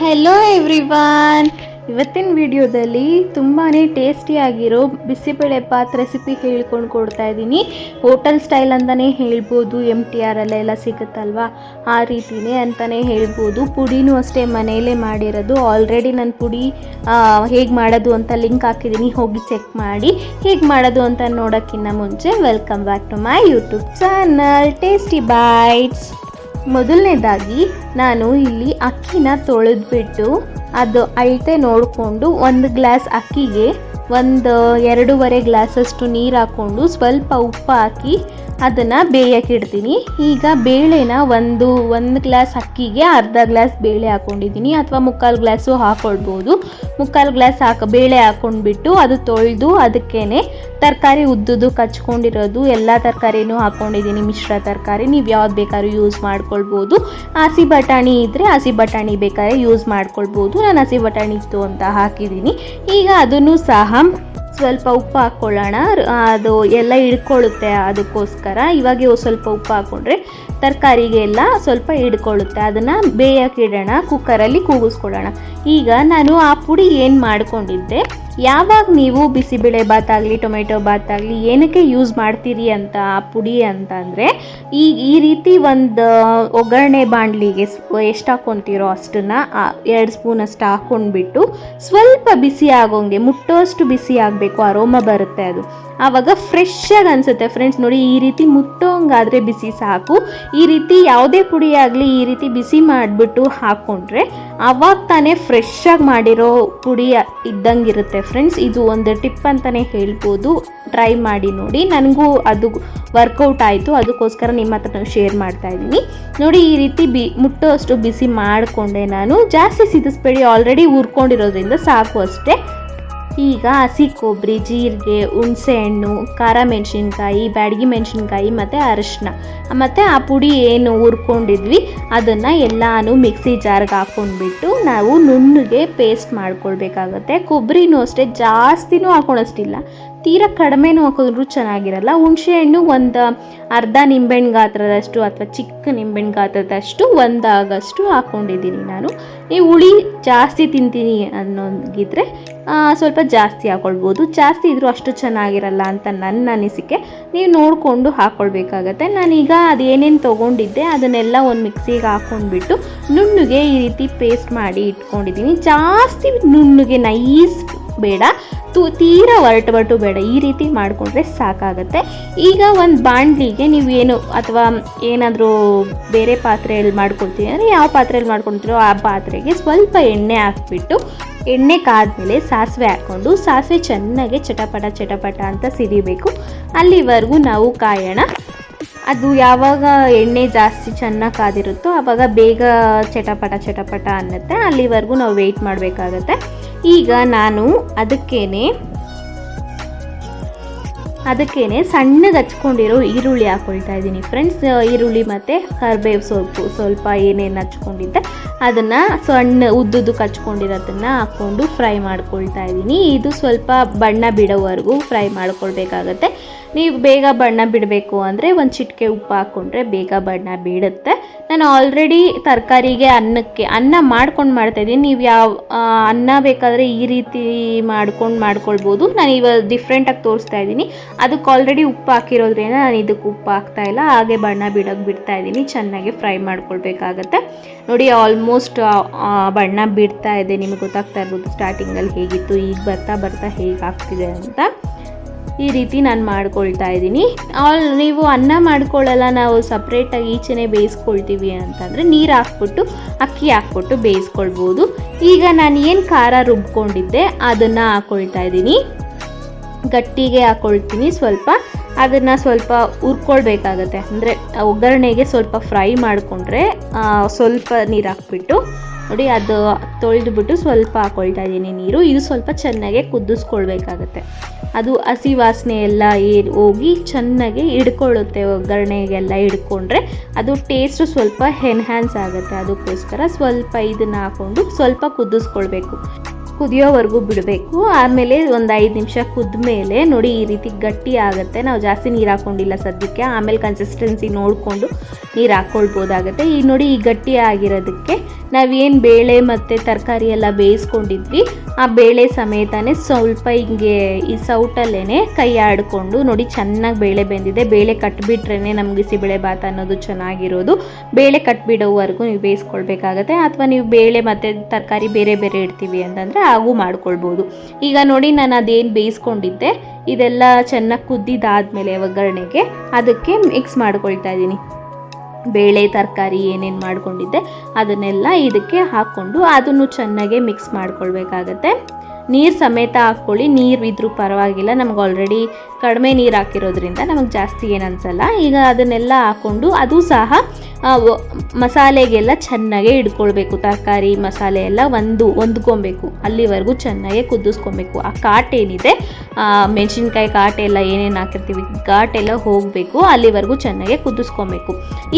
Hello everyone ಇವತ್ತಿನ ವಿಡಿಯೋದಲ್ಲಿ ತುಂಬಾ ಟೇಸ್ಟಿಯಾಗಿರೋ ಬಿಸಿಬೇಳೆ ಬಾತ್ ರೆಸಿಪಿ ಹೇಳ್ಕೊಂಡು ಕೊಡ್ತಾ ಇದ್ದೀನಿ. ಹೋಟೆಲ್ ಸ್ಟೈಲ್ ಅಂತಲೇ ಹೇಳ್ಬೋದು ಎಂ ಟಿ ಆರ್ ಅಲ್ಲೆಲ್ಲ ಸಿಗುತ್ತಲ್ವಾ? ಆ ರೀತಿನೇ ಅಂತಲೇ ಹೇಳ್ಬೋದು. ಪುಡಿನೂ ಅಷ್ಟೇ ಮನೆಯಲ್ಲೇ ಮಾಡಿರೋದು. ಆಲ್ರೆಡಿ ನಾನು ಪುಡಿ ಹೇಗೆ ಮಾಡೋದು ಅಂತ ಲಿಂಕ್ ಹಾಕಿದ್ದೀನಿ. ಹೋಗಿ ಚೆಕ್ ಮಾಡಿ. ಹೇಗೆ ಮಾಡೋದು ಅಂತ ನೋಡೋಕ್ಕಿಂತ ಮುಂಚೆ welcome back to my YouTube channel tasty bites ಮೊದಲನೇದಾಗಿ ನಾನು ಇಲ್ಲಿ ಅಕ್ಕಿನ ತೊಳೆದ್ಬಿಟ್ಟು ಅದು ಅಳತೆ ನೋಡಿಕೊಂಡು ಒಂದು ಗ್ಲಾಸ್ ಅಕ್ಕಿಗೆ ಒಂದು ಎರಡೂವರೆ ಗ್ಲಾಸಷ್ಟು ನೀರು ಹಾಕ್ಕೊಂಡು ಸ್ವಲ್ಪ ಉಪ್ಪು ಹಾಕಿ ಅದನ್ನು ಬೇಯಕ್ಕೆ ಇಡ್ತೀನಿ. ಈಗ ಬೇಳೆನ ಒಂದು ಒಂದು ಗ್ಲಾಸ್ ಅಕ್ಕಿಗೆ ಅರ್ಧ ಗ್ಲಾಸ್ ಬೇಳೆ ಹಾಕ್ಕೊಂಡಿದ್ದೀನಿ ಅಥವಾ ಮುಕ್ಕಾಲು ಗ್ಲಾಸು ಹಾಕ್ಕೊಳ್ಬೋದು ಮುಕ್ಕಾಲು ಗ್ಲಾಸ್ ಹಾಕ, ಬೇಳೆ ಹಾಕ್ಕೊಂಡ್ಬಿಟ್ಟು ಅದು ತೊಳೆದು ಅದಕ್ಕೇ ತರಕಾರಿ ಉದ್ದುದು ಕಚ್ಕೊಂಡಿರೋದು, ಎಲ್ಲ ತರಕಾರಿನೂ ಹಾಕ್ಕೊಂಡಿದ್ದೀನಿ ಮಿಶ್ರ ತರಕಾರಿ, ನೀವು ಯಾವ್ದು ಬೇಕಾದ್ರೂ ಯೂಸ್ ಮಾಡ್ಕೊಳ್ಬೋದು. ಹಸಿ ಬಟಾಣಿ ಇದ್ದರೆ ಹಸಿ ಬಟಾಣಿ ಬೇಕಾದ್ರೆ ಯೂಸ್ ಮಾಡ್ಕೊಳ್ಬೋದು. ನಾನು ಹಸಿ ಬಟಾಣಿ ಇತ್ತು ಅಂತ ಹಾಕಿದ್ದೀನಿ. ಈಗ ಅದನ್ನು ಸಹ ಸ್ವಲ್ಪ ಉಪ್ಪು ಹಾಕ್ಕೊಳ್ಳೋಣ. ಅದು ಎಲ್ಲ ಹಿಡ್ಕೊಳ್ಳುತ್ತೆ ಅದಕ್ಕೋಸ್ಕರ. ಇವಾಗ ಸ್ವಲ್ಪ ಉಪ್ಪು ಹಾಕ್ಕೊಂಡ್ರೆ ತರಕಾರಿಗೆ ಎಲ್ಲ ಸ್ವಲ್ಪ ಹಿಡ್ಕೊಳ್ಳುತ್ತೆ. ಅದನ್ನು ಬೇಯಕ್ಕೆ ಇಡೋಣ ಕುಕ್ಕರಲ್ಲಿ ಕೂಗಿಸ್ಕೊಳ್ಳೋಣ. ಈಗ ನಾನು ಆ ಪುಡಿ ಏನು ಮಾಡ್ಕೊಂಡಿದ್ದೆ? ಯಾವಾಗ ನೀವು ಬಿಸಿಬೇಳೆ ಆಗಲಿ, ಟೊಮೆಟೊ ಬಾತ್ ಆಗಲಿ ಏನಕ್ಕೆ ಯೂಸ್ ಮಾಡ್ತೀರಿ ಅಂತ ಆ ಪುಡಿ ಅಂತಂದರೆ ಈ ಈ ರೀತಿ ಒಂದು ಒಗ್ಗರಣೆ ಬಾಣಲಿಗೆ ಎಷ್ಟು ಹಾಕ್ಕೊತೀರೋ ಅಷ್ಟನ್ನು ಎರಡು ಸ್ಪೂನ್ ಅಷ್ಟು ಹಾಕ್ಕೊಂಡ್ಬಿಟ್ಟು ಸ್ವಲ್ಪ ಬಿಸಿ ಆಗೋಂಗೆ, ಮುಟ್ಟೋಷ್ಟು ಬಿಸಿ ಆಗಬೇಕು. ಅರೋಮ ಬರುತ್ತೆ ಅದು. ಆವಾಗ ಫ್ರೆಶ್ ಆಗಿ ಅನಿಸುತ್ತೆ ಫ್ರೆಂಡ್ಸ್ ನೋಡಿ, ಈ ರೀತಿ ಮುಟ್ಟೋಂಗಾದರೆ ಬಿಸಿ ಸಾಕು. ಈ ರೀತಿ ಯಾವುದೇ ಪುಡಿ ಆಗಲಿ, ಈ ರೀತಿ ಬಿಸಿ ಮಾಡಿಬಿಟ್ಟು ಹಾಕ್ಕೊಂಡ್ರೆ ಅವಾಗ ತಾನೇ ಫ್ರೆಶ್ ಆಗಿ ಮಾಡಿರೋ ಪುಡಿ ಇದ್ದಂಗಿರುತ್ತೆ ಫ್ರೆಂಡ್ಸ್ ಇದು ಒಂದು ಟಿಪ್ ಅಂತಲೇ ಹೇಳ್ಬೋದು. ಟ್ರೈ ಮಾಡಿ ನೋಡಿ. ನನಗೂ ಅದು ವರ್ಕೌಟ್ ಆಯಿತು. ಅದಕ್ಕೋಸ್ಕರ ನಿಮ್ಮ ಹತ್ರ ಶೇರ್ ಮಾಡ್ತಾ ಇದ್ದೀನಿ. ನೋಡಿ, ಈ ರೀತಿ ಬಿ ಮುಟ್ಟೋ ಅಷ್ಟು ಬಿಸಿ ಮಾಡಿಕೊಂಡೆ ನಾನು. ಜಾಸ್ತಿ ಸಿದಿಸ್ಬೇಡಿ, ಆಲ್ರೆಡಿ ಹುರ್ಕೊಂಡಿರೋದ್ರಿಂದ ಸಾಕು ಅಷ್ಟೇ. ಈಗ ಹಸಿ ಕೊಬ್ಬರಿ, ಜೀರಿಗೆ ಹುಣಸೆಹಣ್ಣು ಖಾರ ಮೆಣಸಿನ್ಕಾಯಿ, ಬ್ಯಾಡಗಿ ಮೆಣಸಿನ್ಕಾಯಿ ಮತ್ತು ಅರಿಶಿನ ಮತ್ತು ಆ ಪುಡಿ ಏನು ಹುರ್ಕೊಂಡಿದ್ವಿ, ಅದನ್ನು ಎಲ್ಲಾನು ಮಿಕ್ಸಿ ಜಾರ್ಗೆ ಹಾಕ್ಕೊಂಡ್ಬಿಟ್ಟು ನಾವು ನುಣ್ಣಗೆ ಪೇಸ್ಟ್ ಮಾಡ್ಕೊಳ್ಬೇಕಾಗತ್ತೆ. ಕೊಬ್ಬರಿನೂ ಅಷ್ಟೇ, ಜಾಸ್ತಿನೂ ಹಾಕೊಳಷ್ಟಿಲ್ಲ. ತೀರಾ ಕಡಿಮೆನೂ ಹಾಕಿದ್ರು ಚೆನ್ನಾಗಿರಲ್ಲ. ಹುಣಸೆಹಣ್ಣು ಒಂದು ಅರ್ಧ ನಿಂಬೆಹಣ್ಣು ಗಾತ್ರದಷ್ಟು ಅಥವಾ ಚಿಕ್ಕ ನಿಂಬೆಹಣ್ಣು ಗಾತ್ರದಷ್ಟು ಒಂದಾಗಷ್ಟು ಹಾಕ್ಕೊಂಡಿದ್ದೀನಿ ನಾನು. ನೀವು ಹುಳಿ ಜಾಸ್ತಿ ತಿಂತೀನಿ ಅನ್ನೋಂಗಿದ್ರೆ ಸ್ವಲ್ಪ ಜಾಸ್ತಿ ಹಾಕ್ಕೊಳ್ಬೋದು ಜಾಸ್ತಿ ಇದ್ದರೂ ಅಷ್ಟು ಚೆನ್ನಾಗಿರಲ್ಲ ಅಂತ ನನ್ನ ಅನಿಸಿಕೆ. ನೀವು ನೋಡಿಕೊಂಡು ಹಾಕ್ಕೊಳ್ಬೇಕಾಗತ್ತೆ ನಾನೀಗ ಅದೇನೇನು ತೊಗೊಂಡಿದ್ದೆ ಅದನ್ನೆಲ್ಲ ಒಂದು ಮಿಕ್ಸಿಗೆ ಹಾಕ್ಕೊಂಡ್ಬಿಟ್ಟು ನುಣ್ಣಗೆ ಈ ರೀತಿ ಪೇಸ್ಟ್ ಮಾಡಿ ಇಟ್ಕೊಂಡಿದ್ದೀನಿ. ಜಾಸ್ತಿ ನುಣ್ಣಗೆ ನೈಸ್ ಬೇಡ. ತು ತೀರಾ ಒರಟು ಬೇಡ, ಈ ರೀತಿ ಮಾಡಿಕೊಂಡ್ರೆ ಸಾಕಾಗುತ್ತೆ. ಈಗ ಒಂದು ಬಾಣಲಿಗೆ ಏನು ಅಥವಾ ಏನಾದರೂ ಬೇರೆ ಪಾತ್ರೆಯಲ್ಲಿ ಮಾಡ್ಕೊಳ್ತೀವಿ ಅಂದರೆ ಯಾವ ಪಾತ್ರೆಯಲ್ಲಿ ಮಾಡ್ಕೊಳ್ತೀರೋ ಆ ಪಾತ್ರೆಗೆ ಸ್ವಲ್ಪ ಎಣ್ಣೆ ಹಾಕ್ಬಿಟ್ಟು, ಎಣ್ಣೆ ಕಾದ್ಮೇಲೆ ಸಾಸಿವೆ ಹಾಕ್ಕೊಂಡು ಸಾಸಿವೆ ಚೆನ್ನಾಗಿ ಚಟಪಟ ಚಟಪಟ ಅಂತ ಸಿಡಿಬೇಕು ಅಲ್ಲಿವರೆಗೂ ನಾವು ಕಾಯೋಣ. ಅದು ಯಾವಾಗ ಎಣ್ಣೆ ಜಾಸ್ತಿ ಚೆನ್ನಾಗಿ ಕಾದಿರುತ್ತೋ ಆವಾಗ ಬೇಗ ಚಟಪಟ ಚಟಪಟ ಅನ್ನತ್ತೆ. ಅಲ್ಲಿವರೆಗೂ ನಾವು ವೆಯ್ಟ್ ಮಾಡಬೇಕಾಗತ್ತೆ. ಈಗ ನಾನು ಅದಕ್ಕೇನೆ ಅದಕ್ಕೇನೆ ಸಣ್ಣಗೆ ಹಚ್ಕೊಂಡಿರೋ ಈರುಳ್ಳಿ ಹಾಕ್ಕೊಳ್ತಾ ಇದ್ದೀನಿ. ಫ್ರೆಂಡ್ಸ್ ಈರುಳ್ಳಿ ಮತ್ತು ಕರ್ಬೇವು ಸೊಪ್ಪು ಸ್ವಲ್ಪ ಏನೇನು ಹಚ್ಕೊಂಡಿದ್ದೆ ಅದನ್ನು ಸಣ್ಣ ಉದ್ದುದ್ದು ಕಚ್ಕೊಂಡಿರೋದನ್ನು ಹಾಕ್ಕೊಂಡು ಫ್ರೈ ಮಾಡ್ಕೊಳ್ತಾ ಇದ್ದೀನಿ. ಇದು ಸ್ವಲ್ಪ ಬಣ್ಣ ಬಿಡೋವರೆಗೂ ಫ್ರೈ ಮಾಡ್ಕೊಳ್ಬೇಕಾಗತ್ತೆ. ನೀವು ಬೇಗ ಬಣ್ಣ ಬಿಡಬೇಕು ಅಂದರೆ ಒಂದು ಚಿಟಿಕೆ ಉಪ್ಪು ಹಾಕ್ಕೊಂಡ್ರೆ ಬೇಗ ಬಣ್ಣ ಬಿಡುತ್ತೆ. ನಾನು ಆಲ್ರೆಡಿ ತರಕಾರಿಗೆ ಅನ್ನಕ್ಕೆ, ಅನ್ನ ಮಾಡ್ಕೊಂಡು ಮಾಡ್ತಾಯಿದ್ದೀನಿ ನೀವು ಯಾವ ಅನ್ನ ಬೇಕಾದರೆ ಈ ರೀತಿ ಮಾಡ್ಕೊಂಡು ಮಾಡ್ಕೊಳ್ಬೋದು. ನಾನು ಇವಾಗ ಡಿಫ್ರೆಂಟಾಗಿ ತೋರಿಸ್ತಾ ಇದ್ದೀನಿ. ಅದಕ್ಕೆ ಆಲ್ರೆಡಿ ಉಪ್ಪು ಹಾಕಿರೋದ್ರಿಂದ ನಾನು ಇದಕ್ಕೆ ಉಪ್ಪು ಹಾಕ್ತಾ ಇಲ್ಲ. ಹಾಗೆ ಬಣ್ಣ ಬಿಡೋಕೆ ಬಿಡ್ತಾ ಇದ್ದೀನಿ. ಚೆನ್ನಾಗಿ ಫ್ರೈ ಮಾಡ್ಕೊಳ್ಬೇಕಾಗತ್ತೆ. ನೋಡಿ ಆಲ್ಮೋಸ್ಟ್ ಬಣ್ಣ ಬಿಡ್ತಾ ಇದೆ. ನಿಮಗೆ ಗೊತ್ತಾಗ್ತಾ ಇರ್ಬೋದು ಸ್ಟಾರ್ಟಿಂಗಲ್ಲಿ ಹೇಗಿತ್ತು, ಈಗ ಬರ್ತಾ ಬರ್ತಾ ಹೇಗೆ ಆಗ್ತಿದೆ ಅಂತ. ಈ ರೀತಿ ನಾನು ಮಾಡ್ಕೊಳ್ತಾ ಇದ್ದೀನಿ. ಆಲ್, ನೀವು ಅನ್ನ ಮಾಡ್ಕೊಳ್ಳಲ್ಲ ನಾವು ಸಪ್ರೇಟಾಗಿ ಈಚೆನೆ ಬೇಯಿಸ್ಕೊಳ್ತೀವಿ ಅಂತಂದರೆ ನೀರು ಹಾಕ್ಬಿಟ್ಟು, ಅಕ್ಕಿ ಹಾಕ್ಬಿಟ್ಟು ಬೇಯಿಸ್ಕೊಳ್ಬೋದು. ಈಗ ನಾನು ಏನು ಖಾರ ರುಬ್ಕೊಂಡಿದ್ದೆ, ಅದನ್ನು ಹಾಕ್ಕೊಳ್ತಾ ಇದ್ದೀನಿ. ಗಟ್ಟಿಗೆ ಹಾಕ್ಕೊಳ್ತೀನಿ ಸ್ವಲ್ಪ ಅದನ್ನು ಸ್ವಲ್ಪ ಹುರ್ಕೊಳ್ಬೇಕಾಗತ್ತೆ. ಅಂದರೆ ಒಗ್ಗರಣೆಗೆ ಸ್ವಲ್ಪ ಫ್ರೈ ಮಾಡಿಕೊಂಡ್ರೆ ಸ್ವಲ್ಪ ನೀರು ಹಾಕ್ಬಿಟ್ಟು, ನೋಡಿ ಅದು ತೊಳೆದುಬಿಟ್ಟು ಸ್ವಲ್ಪ ಹಾಕ್ಕೊಳ್ತಾ ಇದ್ದೀನಿ ನೀರು. ಇದು ಸ್ವಲ್ಪ ಚೆನ್ನಾಗೆ ಕುದಿಸ್ಕೊಳ್ಬೇಕಾಗತ್ತೆ. ಅದು ಹಸಿ ವಾಸನೆ ಎಲ್ಲ ಏರ್ ಹೋಗಿ ಚೆನ್ನಾಗಿ ಹಿಡ್ಕೊಳ್ಳುತ್ತೆ ಒಗ್ಗರಣೆಗೆಲ್ಲ ಹಿಡ್ಕೊಂಡ್ರೆ. ಅದು ಟೇಸ್ಟು ಸ್ವಲ್ಪ ಎನ್ಹ್ಯಾನ್ಸ್ ಆಗುತ್ತೆ. ಅದಕ್ಕೋಸ್ಕರ ಸ್ವಲ್ಪ ಇದನ್ನು ಹಾಕ್ಕೊಂಡು ಸ್ವಲ್ಪ ಕುದಿಸ್ಕೊಳ್ಬೇಕು. ಕುದಿಯೋವರೆಗೂ ಬಿಡಬೇಕು. ಆಮೇಲೆ ಒಂದು ಐದು ನಿಮಿಷ ಕುದ್ದ ಮೇಲೆ ನೋಡಿ ಈ ರೀತಿ ಗಟ್ಟಿ ಆಗುತ್ತೆ. ನಾವು ಜಾಸ್ತಿ ನೀರು ಹಾಕ್ಕೊಂಡಿಲ್ಲ ಸದ್ಯಕ್ಕೆ. ಆಮೇಲೆ ಕನ್ಸಿಸ್ಟೆನ್ಸಿ ನೋಡಿಕೊಂಡು ನೀರು ಹಾಕ್ಕೊಳ್ಬೋದಾಗುತ್ತೆ ಈ ನೋಡಿ ಈ ಗಟ್ಟಿ ಆಗಿರೋದಕ್ಕೆ ನಾವೇನು ಬೇಳೆ ಮತ್ತು ತರಕಾರಿ ಎಲ್ಲ ಬೇಯಿಸ್ಕೊಂಡಿದ್ವಿ. ಆ ಬೇಳೆ ಸಮೇತನೇ ಸ್ವಲ್ಪ ಹಿಂಗೆ ಈ ಸೌಟಲ್ಲೇ ಕೈ ಆಡಿಕೊಂಡು ನೋಡಿ ಚೆನ್ನಾಗಿ ಬೇಳೆ ಬೆಂದಿದೆ. ಬೇಳೆ ಕಟ್ಬಿಟ್ರೇ ನಮ್ಗೆ ಬಿಸಿಬೇಳೆ ಭಾತ್ ಅನ್ನೋದು ಚೆನ್ನಾಗಿರೋದು. ಬೇಳೆ ಕಟ್ಬಿಡೋವರೆಗೂ ನೀವು ಬೇಯಿಸ್ಕೊಳ್ಬೇಕಾಗತ್ತೆ. ಅಥವಾ ನೀವು ಬೇಳೆ ಮತ್ತು ತರಕಾರಿ ಬೇರೆ ಬೇರೆ ಇಡ್ತೀವಿ ಅಂತಂದರೆ ಹಾಗೂ ಮಾಡ್ಕೊಳ್ಬೋದು. ಈಗ ನೋಡಿ ನಾನು ಅದೇನು ಬೇಯಿಸ್ಕೊಂಡಿದ್ದೆ, ಇದೆಲ್ಲ ಚೆನ್ನಾಗಿ ಕುದ್ದಿದ್ದಾದಮೇಲೆ ಒಗ್ಗರಣೆಗೆ ಅದಕ್ಕೆ ಮಿಕ್ಸ್ ಮಾಡ್ಕೊಳ್ತಾ ಇದ್ದೀನಿ. ಬೇಳೆ, ತರಕಾರಿ ಏನೇನು ಮಾಡ್ಕೊಂಡಿದ್ದೆ ಅದನ್ನೆಲ್ಲ ಇದಕ್ಕೆ ಹಾಕ್ಕೊಂಡು ಅದನ್ನು ಚೆನ್ನಾಗೆ ಮಿಕ್ಸ್ ಮಾಡ್ಕೊಳ್ಬೇಕಾಗತ್ತೆ. ನೀರು ಸಮೇತ ಹಾಕ್ಕೊಳ್ಳಿ. ನೀರು ಇದ್ರೂ ಪರವಾಗಿಲ್ಲ. ನಮ್ಗೆ ಆಲ್ರೆಡಿ ಕಡಿಮೆ ನೀರು ಹಾಕಿರೋದ್ರಿಂದ ನಮಗೆ ಜಾಸ್ತಿ ಏನು ಅನಿಸಲ್ಲ. ಈಗ ಅದನ್ನೆಲ್ಲ ಹಾಕ್ಕೊಂಡು ಅದು ಸಹ ಮಸಾಲೆಗೆಲ್ಲ ಚೆನ್ನಾಗೆ ಇಡ್ಕೊಳ್ಬೇಕು. ತರಕಾರಿ, ಮಸಾಲೆ ಎಲ್ಲ ಒಂದು ಹೊಂದ್ಕೊಬೇಕು ಅಲ್ಲಿವರೆಗೂ ಚೆನ್ನಾಗೆ ಕುದಿಸ್ಕೊಬೇಕು ಆ ಕಾಟ್ ಏನಿದೆ ಮೆಣಸಿನ್ಕಾಯಿ ಕಾಟ್ ಎಲ್ಲ ಏನೇನು ಹಾಕಿರ್ತೀವಿ, ಘಾಟ್ ಎಲ್ಲ ಹೋಗಬೇಕು, ಅಲ್ಲಿವರೆಗೂ ಚೆನ್ನಾಗಿ ಕುದಿಸ್ಕೊಬೇಕು.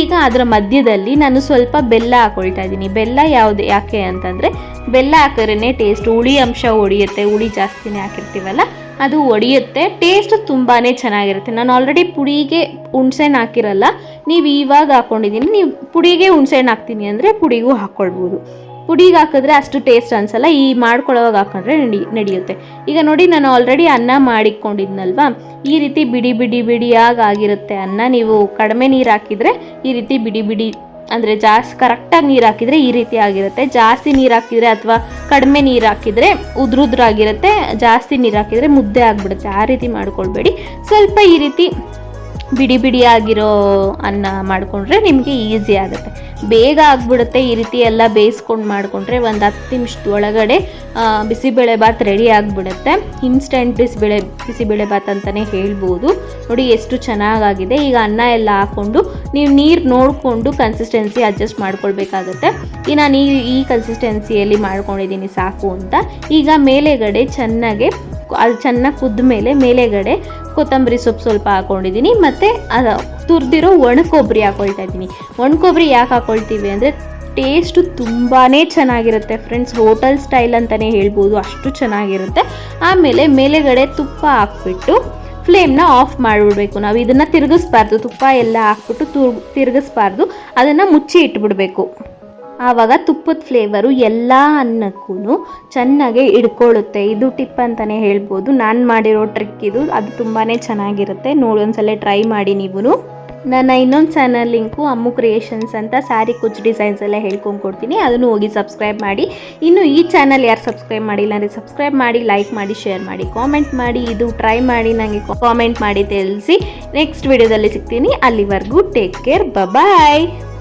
ಈಗ ಅದರ ಮಧ್ಯದಲ್ಲಿ ನಾನು ಸ್ವಲ್ಪ ಬೆಲ್ಲ ಹಾಕೊಳ್ತಾ ಇದ್ದೀನಿ. ಬೆಲ್ಲ ಯಾವುದು, ಯಾಕೆ ಅಂತಂದರೆ, ಬೆಲ್ಲ ಹಾಕಿದ್ರೇ ಟೇಸ್ಟ್ ಹುಳಿ ಅಂಶ ಹೊಡಿಯುತ್ತೆ ಹುಳಿ ಜಾಸ್ತಿನೇ ಹಾಕಿರ್ತೀವಲ್ಲ, ಅದು ಒಡೆಯುತ್ತೆ ಟೇಸ್ಟ್ ತುಂಬಾ ಚೆನ್ನಾಗಿರುತ್ತೆ. ನಾನು ಆಲ್ರೆಡಿ ಪುಡಿಗೆ ಹುಣ್ಸೆಹಣ್ಣು ಹಾಕಿರಲ್ಲ, ನೀವು ಇವಾಗ ಹಾಕ್ಕೊಂಡಿದ್ದೀನಿ ನೀವು ಪುಡಿಗೆ ಹುಣ್ಸೆಹಣ್ಣು ಹಾಕ್ತೀನಿ ಅಂದರೆ ಪುಡಿಗೂ ಹಾಕ್ಕೊಳ್ಬೋದು ಪುಡಿಗೆ ಹಾಕಿದ್ರೆ ಅಷ್ಟು ಟೇಸ್ಟ್ ಅನ್ಸಲ್ಲ, ಈ ಮಾಡ್ಕೊಳ್ಳೋವಾಗ ಹಾಕೊಂಡ್ರೆ ನಡಿ, ನಡೆಯುತ್ತೆ. ಈಗ ನೋಡಿ, ನಾನು ಆಲ್ರೆಡಿ ಅನ್ನ ಮಾಡಿಕೊಂಡಿದ್ನಲ್ವಾ? ಈ ರೀತಿ ಬಿಡಿ ಬಿಡಿ, ಬಿಡಿಯಾಗಿ ಆಗಿರುತ್ತೆ ಅನ್ನ. ನೀವು ಕಡಿಮೆ ನೀರು ಹಾಕಿದರೆ ಈ ರೀತಿ ಬಿಡಿ ಬಿಡಿ, ಅಂದರೆ ಜಾಸ್ತಿ ಕರೆಕ್ಟಾಗಿ ನೀರು ಹಾಕಿದರೆ ಈ ರೀತಿ ಆಗಿರುತ್ತೆ. ಜಾಸ್ತಿ ನೀರು ಹಾಕಿದರೆ ಅಥವಾ ಕಡಿಮೆ ನೀರು ಹಾಕಿದರೆ ಉದ್ರುದ್ರಾಗಿರುತ್ತೆ, ಜಾಸ್ತಿ ನೀರು ಹಾಕಿದರೆ ಮುದ್ದೆ ಆಗಿಬಿಡುತ್ತೆ. ಆ ರೀತಿ ಮಾಡ್ಕೊಳ್ಬೇಡಿ. ಸ್ವಲ್ಪ ಈ ರೀತಿ ಬಿಡಿ ಬಿಡಿಯಾಗಿರೋ ಅನ್ನ ಮಾಡಿಕೊಂಡ್ರೆ ನಿಮಗೆ ಈಸಿ ಆಗುತ್ತೆ. ಬೇಗ ಆಗಿಬಿಡುತ್ತೆ ಈ ರೀತಿ ಎಲ್ಲ ಬೇಯಿಸ್ಕೊಂಡು ಮಾಡಿಕೊಂಡ್ರೆ ಒಂದು ಹತ್ತು ನಿಮಿಷದ ಒಳಗಡೆ ಬಿಸಿಬೇಳೆ ಭಾತ್ ರೆಡಿ ಆಗಿಬಿಡುತ್ತೆ. ಇನ್ಸ್ಟೆಂಟ್ ಬಿಸಿಬೇಳೆ ಬಿಸಿಬೇಳೆ ಭಾತ್ ಅಂತಲೇ ಹೇಳ್ಬೋದು. ನೋಡಿ ಎಷ್ಟು ಚೆನ್ನಾಗಾಗಿದೆ. ಈಗ ಅನ್ನ ಎಲ್ಲ ಹಾಕ್ಕೊಂಡು ನೀವು ನೀರು ನೋಡಿಕೊಂಡು ಕನ್ಸಿಸ್ಟೆನ್ಸಿ ಅಡ್ಜಸ್ಟ್ ಮಾಡ್ಕೊಳ್ಬೇಕಾಗುತ್ತೆ. ಈ ನಾನು ಈ ಕನ್ಸಿಸ್ಟೆನ್ಸಿಯಲ್ಲಿ ಮಾಡ್ಕೊಂಡಿದ್ದೀನಿ ಸಾಕು ಅಂತ. ಈಗ ಮೇಲೆಗಡೆ ಚೆನ್ನಾಗೆ ಅದು ಚೆನ್ನಾಗಿ ಕುದ್ದ ಮೇಲೆ ಮೇಲೆಗಡೆ ಕೊತ್ತಂಬರಿ ಸೊಪ್ಪು ಸ್ವಲ್ಪ ಹಾಕೊಂಡಿದ್ದೀನಿ. ಮತ್ತು ಅದು ತುರಿದಿರೋ ಒಣ ಕೊಬ್ಬರಿ ಹಾಕೊಳ್ತಾ ಇದ್ದೀನಿ. ಒಣ ಕೊಬ್ಬರಿ ಯಾಕೆ ಹಾಕೊಳ್ತೀವಿ ಅಂದರೆ ಟೇಸ್ಟು ತುಂಬಾ ಚೆನ್ನಾಗಿರುತ್ತೆ ಫ್ರೆಂಡ್ಸ್ ಹೋಟೆಲ್ ಸ್ಟೈಲ್ ಅಂತಲೇ ಹೇಳ್ಬೋದು, ಅಷ್ಟು ಚೆನ್ನಾಗಿರುತ್ತೆ. ಆಮೇಲೆ ಮೇಲೆಗಡೆ ತುಪ್ಪ ಹಾಕ್ಬಿಟ್ಟು ಫ್ಲೇಮ್ನ ಆಫ್ ಮಾಡಿಬಿಡ್ಬೇಕು. ನಾವು ಇದನ್ನು ತಿರುಗಿಸ್ಬಾರ್ದು, ತುಪ್ಪ ಎಲ್ಲ ಹಾಕ್ಬಿಟ್ಟು ತುರ್ ತಿರುಗಿಸ್ಬಾರ್ದು. ಅದನ್ನು ಮುಚ್ಚಿ ಇಟ್ಬಿಡಬೇಕು. ಆವಾಗ ತುಪ್ಪದ ಫ್ಲೇವರು ಎಲ್ಲ ಅನ್ನಕ್ಕೂ ಚೆನ್ನಾಗಿ ಹಿಡ್ಕೊಳ್ಳುತ್ತೆ. ಇದು ಟಿಪ್ ಅಂತಲೇ ಹೇಳ್ಬೋದು. ನಾನು ಮಾಡಿರೋ ಟ್ರಿಕ್ ಇದು. ಅದು ತುಂಬಾ ಚೆನ್ನಾಗಿರುತ್ತೆ. ನೋಡಿ, ಒಂದ್ಸಲ ಟ್ರೈ ಮಾಡಿ ನೀವು ನನ್ನ ಇನ್ನೊಂದು ಚಾನಲ್ ಲಿಂಕು ಅಮ್ಮು ಕ್ರಿಯೇಷನ್ಸ್ ಅಂತ ಸ್ಯಾರಿ ಕುಚ್ ಡಿಸೈನ್ಸ್ ಎಲ್ಲ ಹೇಳ್ಕೊಂಡು ಕೊಡ್ತೀನಿ. ಅದನ್ನು ಹೋಗಿ ಸಬ್ಸ್ಕ್ರೈಬ್ ಮಾಡಿ. ಇನ್ನು ಈ ಚಾನಲ್ ಯಾರು ಸಬ್ಸ್ಕ್ರೈಬ್ ಮಾಡಿಲ್ಲ ಅಂದರೆ ಸಬ್ಸ್ಕ್ರೈಬ್ ಮಾಡಿ ಲೈಕ್ ಮಾಡಿ ಶೇರ್ ಮಾಡಿ ಕಾಮೆಂಟ್ ಮಾಡಿ, ಇದು ಟ್ರೈ ಮಾಡಿ ನನಗೆ ಕಾಮೆಂಟ್ ಮಾಡಿ, ತಿಳಿಸಿ. ನೆಕ್ಸ್ಟ್ ವಿಡಿಯೋದಲ್ಲಿ ಸಿಗ್ತೀನಿ. ಅಲ್ಲಿವರೆಗೂ take care bye